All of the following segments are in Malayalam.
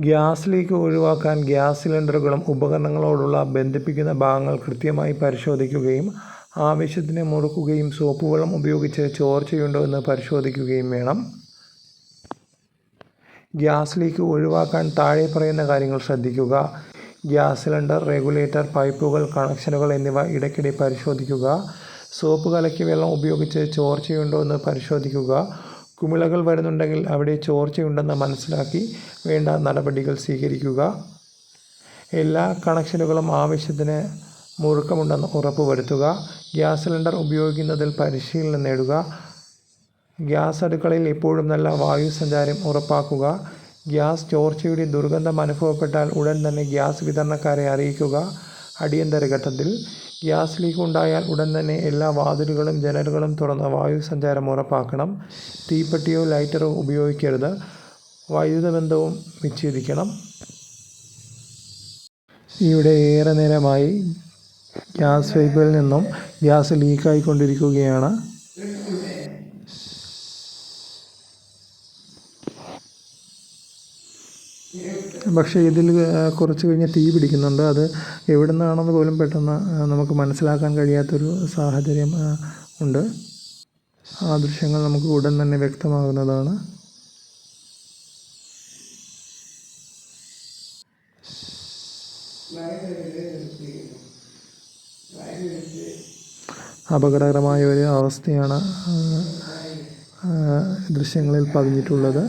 ഗ്യാസ് ലീക്ക് ഒഴിവാക്കാൻ ഗ്യാസ് സിലിണ്ടറുകളും ഉപകരണങ്ങളോടുള്ള ബന്ധിപ്പിക്കുന്ന ഭാഗങ്ങൾ കൃത്യമായി പരിശോധിക്കുകയും ആവശ്യത്തിന് മുറുക്കുകയും സോപ്പ് വെള്ളം ഉപയോഗിച്ച് ചോർച്ചയുണ്ടോ എന്ന് പരിശോധിക്കുകയും വേണം. ഗ്യാസ് ലീക്ക് ഒഴിവാക്കാൻ താഴെ പറയുന്ന കാര്യങ്ങൾ ശ്രദ്ധിക്കുക. ഗ്യാസ് സിലിണ്ടർ റെഗുലേറ്റർ പൈപ്പുകൾ കണക്ഷനുകൾ എന്നിവ ഇടയ്ക്കിടെ പരിശോധിക്കുക. സോപ്പ് കലക്കി വെള്ളം ഉപയോഗിച്ച് ചോർച്ചയുണ്ടോ എന്ന് പരിശോധിക്കുക. കുമിളകൾ വരുന്നുണ്ടെങ്കിൽ അവിടെ ചോർച്ചയുണ്ടെന്ന് മനസ്സിലാക്കി വേണ്ട നടപടികൾ സ്വീകരിക്കുക. എല്ലാ കണക്ഷനുകളും ആവശ്യത്തിന് മുറുക്കമുണ്ടെന്ന് ഉറപ്പുവരുത്തുക. ഗ്യാസ് സിലിണ്ടർ ഉപയോഗിക്കുന്നതിൽ പരിശീലനം നേടുക. ഗ്യാസ് അടുക്കളയിൽ എപ്പോഴും നല്ല വായു സഞ്ചാരം ഉറപ്പാക്കുക. ഗ്യാസ് ചോർച്ചയുടെ ദുർഗന്ധം അനുഭവപ്പെട്ടാൽ ഉടൻ തന്നെ ഗ്യാസ് വിതരണക്കാരെ അറിയിക്കുക. അടിയന്തര ഘട്ടത്തിൽ ഗ്യാസ് ലീക്ക് ഉണ്ടായാൽ ഉടൻ തന്നെ എല്ലാ വാതിലുകളും ജനലുകളും തുറന്ന് വായു സഞ്ചാരം ഉറപ്പാക്കണം. തീപ്പെട്ടിയോ ലൈറ്ററോ ഉപയോഗിക്കരുത്. വൈദ്യുത ബന്ധവും വിച്ഛേദിക്കണം. ഇവിടെ ഏറെ നേരമായി ഗ്യാസ് പൈപ്പിൽ നിന്നും ഗ്യാസ് ലീക്കായിക്കൊണ്ടിരിക്കുകയാണ്. പക്ഷേ ഇതിൽ കുറച്ച് കഴിഞ്ഞ് തീ പിടിക്കുന്നുണ്ട്. അത് എവിടെ നിന്നാണെന്ന് പോലും പെട്ടെന്ന് നമുക്ക് മനസ്സിലാക്കാൻ കഴിയാത്തൊരു സാഹചര്യം ഉണ്ട്. ആ ദൃശ്യങ്ങൾ നമുക്ക് ഉടൻ തന്നെ വ്യക്തമാകുന്നതാണ്. അപകടകരമായ ഒരു അവസ്ഥയാണ് ദൃശ്യങ്ങളിൽ പതിഞ്ഞിട്ടുള്ളത്.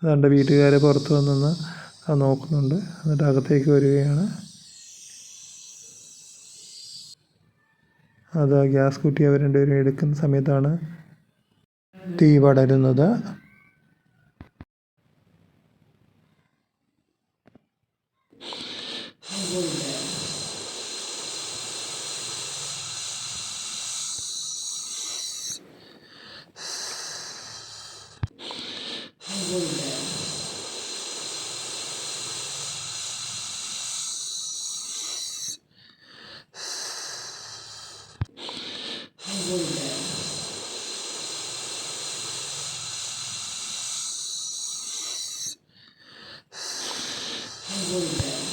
അതുകൊണ്ട് വീട്ടുകാർ പുറത്ത് വന്നെന്ന് നോക്കുന്നുണ്ട്. എന്നിട്ട് അകത്തേക്ക് വരികയാണ്. അത് ഗ്യാസ് കുറ്റി അവർ രണ്ടുപേരും എടുക്കുന്ന സമയത്താണ് തീ പടരുന്നത്. 부분인데요. 부분인데요.